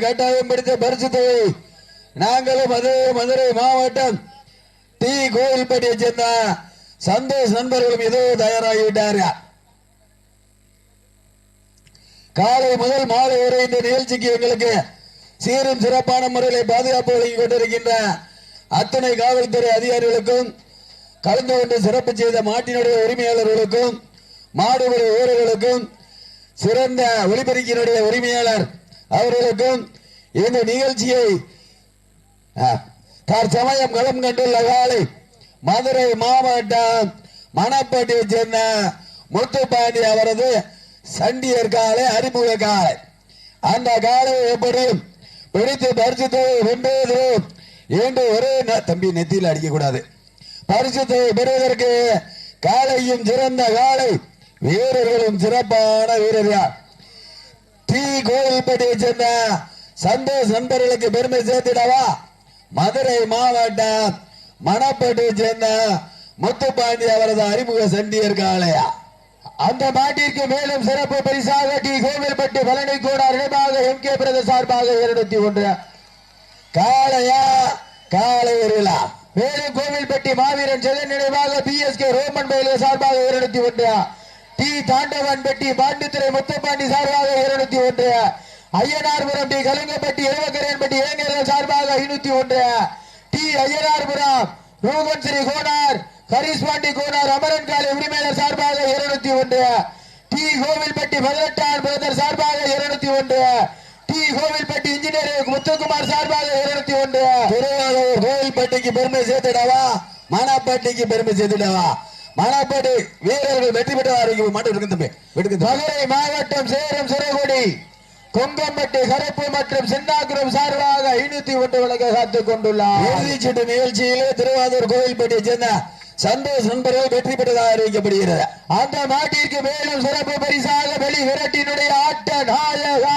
கட்டாயம் பிடித்த பரிசு தொகை நாங்களும் அதே மதுரை மாவட்டம் டி. கோயில்பட்டியை சேர்ந்த சந்தோஷ் நண்பர்களும் ஏதோ தயாராகிவிட்டார்கள் காலை முதல் மாலை வரை இந்த நிகழ்ச்சிக்கு எங்களுக்கு சீரும் சிறப்பான முறையில் பாதுகாப்பு வழங்கிக் கொண்டிருக்கின்ற அத்தனை காவல்துறை அதிகாரிகளுக்கும் கலந்து கொண்டு சிறப்பு செய்த மாட்டினுடைய உரிமையாளர்களுக்கும் மாடுபடி வீரர்களுக்கும் சிறந்த ஒளிபெருக்கினுடைய உரிமையாளர் அவர்களுக்கும் இந்த நிகழ்ச்சியை ஆ, தற்சமயம் களம் கண்டுள்ள காலை மதுரை மாவட்டம் மணப்பட்டியை சேர்ந்த முத்துப்பாண்டி அவரது சண்டியர் காலை அறிமுக காலை. அந்த காலை எப்படியும் பிடித்து பரிசுத்தை வென்றது என்று ஒரே ந- தம்பி நெத்தியில் அடிக்கக்கூடாது. பரிசுத்தை பெறுவதற்கு காலையும் சிறந்த காலை வீரர்களும் சிறப்பான வீரர்கள் டி கோயில்பட்டியை சேர்ந்த சந்தோஷ் நண்பர்களுக்கு பெருமை சேர்த்திடவா? மதுரை மாவட்டம் மணப்பட்டியை சேர்ந்த முத்துப்பாண்டி அவரது அறிமுக சண்டியர் காளையா அந்த மாட்டிற்கு மேலும் சிறப்பு பரிசாக டி கோவில்பட்டி பழனி கூட இடமாக எம் கே பிரத சார்பாக இருநூத்தி ஒன்று. காளையா காளை வீரர்களா மேலும் கோவில்பட்டி மாவீரன் ஜெகன் நினைவாக பி எஸ் கே ரோமன் பயில சார்பாக இருநூத்தி ஒன்று. டி தாண்டவன் பெட்டி பாண்டித்துறை முத்தப்பாண்டி சார்பாக இருநூத்தி ஒன்று. ஐயனார்புரம் டி கலிங்கப்பட்டி இளவக்கரையன்பட்டி இளைஞர்கள் சார்பாக ஐநூத்தி ஒன்று. டி ஐயனார்புரம் ரூபன் ஸ்ரீ கோனார் கரிஸ்பாண்டி கோனார் அமரன் காலை உரிமையாளர் சார்பாக இருநூத்தி ஒன்று. டி கோவில்பட்டி பதினெட்டாம் பிரதர் சார்பாக இருநூத்தி ஒன்று. டி கோவில்பட்டி இன்ஜினியர் முத்துக்குமார் சார்பாக இருநூத்தி ஒன்று. திருவாரூர் கோவில்பட்டிக்கு பெருமை சேர்த்துடவா? மணப்பட்டிக்கு பெருமை சேர்த்துடவா? மணப்பட்டி வீரர்கள் வெற்றி பெற்ற ஆரோக்கியம் மாட்டு இருக்கு தம்பி. மதுரை மாவட்டம் சேலம் சிறகுடி. கொங்கம்பட்டி கருப்பு மற்றும் சின்னாகுரம் சார்பாக ஐநூத்தி ஒன்று வழங்க காத்துக் கொண்டுள்ளார். இறுதிச் சுற்று நிகழ்ச்சியிலே திருவாரூர் கோயில்பட்டியை சேர்ந்த சந்தோஷ் நண்பர்கள் வெற்றி பெற்றதாக அறிவிக்கப்படுகிறது அந்த மாட்டிற்கு மேலும் சிறப்பு பரிசாக வெளி விரட்டினுடைய ஆட்ட நாயகா